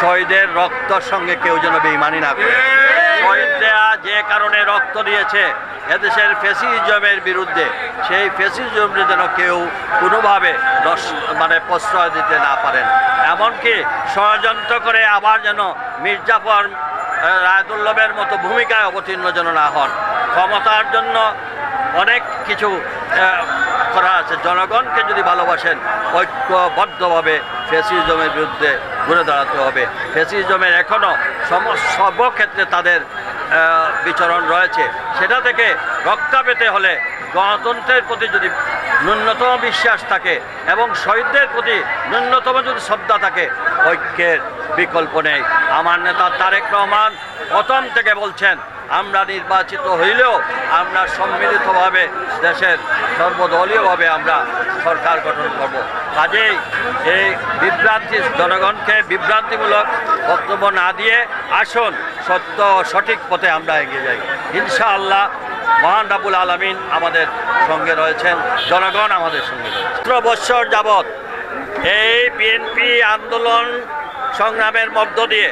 শহীদের রক্তর সঙ্গে কেউ যেন বেইমানি না করে। শহীদ দেয়া যে কারণে রক্ত দিয়েছে, এদেশের ফেসিজমের বিরুদ্ধে, সেই ফেসিজমে যেন কেউ কোনোভাবে মানে প্রশ্রয় দিতে না পারেন। এমনকি ষড়যন্ত্র করে আবার যেন মির্জাফর রায়দুল্লভের মতো ভূমিকায় অবতীর্ণ যেন না হন। ক্ষমতার জন্য অনেক কিছু করা আছে। জনগণকে যদি ভালোবাসেন, ঐক্যবদ্ধভাবে ফেসিজমের বিরুদ্ধে ঘুরে দাঁড়াতে হবে। ফেসিজমের এখনও সম সর্বক্ষেত্রে তাদের বিচরণ রয়েছে। সেটা থেকে রক্ষা পেতে হলে গণতন্ত্রের প্রতি যদি ন্যূনতম বিশ্বাস থাকে এবং শহীদদের প্রতি ন্যূনতম যদি শ্রদ্ধা থাকে, ঐক্যের বিকল্প নেই। আমার নেতা তারেক রহমান প্রথম থেকে বলছেন আমরা নির্বাচিত হইলেও আমরা সম্মিলিতভাবে দেশের সর্বদলীয়ভাবে আমরা সরকার গঠন করব। কাজেই এই বিভ্রান্তি জনগণকে বিভ্রান্তিমূলক বক্তব্য না দিয়ে আসুন, সত্য সঠিক পথে আমরা এগিয়ে যাই। ইনশাআল্লাহ মহান রাবুল আলমিন আমাদের সঙ্গে রয়েছেন, জনগণ আমাদের সঙ্গে রয়েছে। সতেরো বৎসর যাবৎ এই বিএনপি আন্দোলন সংগ্রামের মধ্য দিয়ে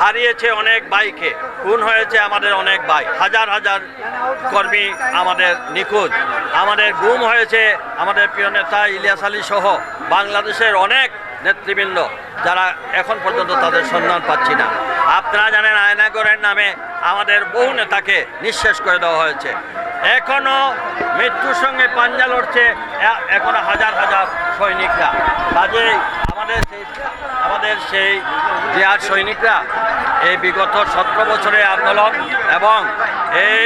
হারিয়েছে অনেক বাইকে, খুন হয়েছে আমাদের অনেক ভাই হাজার হাজার কর্মী আমাদের নিখোঁজ। আমাদের গুম হয়েছে আমাদের প্রিয় নেতা ইলিয়াস আলী সহ বাংলাদেশের অনেক নেতৃবৃন্দ, যারা এখন পর্যন্ত তাদের সন্ধান পাচ্ছি না। আপনারা জানেন, আয়নাগরের নামে আমাদের বহু নেতাকে নিঃশেষ করে দেওয়া হয়েছে। এখনও মৃত্যুর সঙ্গে পাঞ্জা লড়ছে এখনও হাজার হাজার সৈনিকরা। কাজেই আমাদের সেই আমাদের সেই জিয়ার সৈনিকরা এই বিগত সতেরো বছরের আন্দোলন এবং এই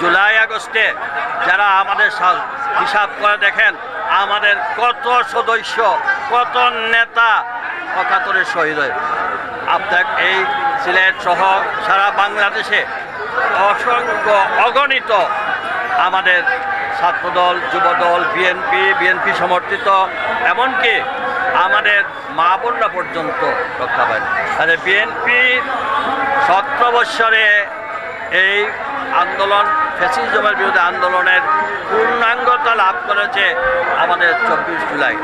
জুলাই আগস্টে যারা আমাদের হিসাব করে দেখেন, আমাদের কত সদস্য, কত নেতা অকাতরে শহীদ হয়। আপনার এই সিলেট সহ সারা বাংলাদেশে অসংখ্য অগণিত আমাদের ছাত্রদল, যুবদল, বিএনপি বিএনপি সমর্থিত, এমনকি আমাদের মা বোনরা পর্যন্ত রক্ষা পায়। তাহলে বিএনপি সতেরো বৎসরে এই আন্দোলন, ফ্যাসিজমের বিরুদ্ধে আন্দোলনের পূর্ণাঙ্গতা লাভ করেছে আমাদের চব্বিশ জুলাই।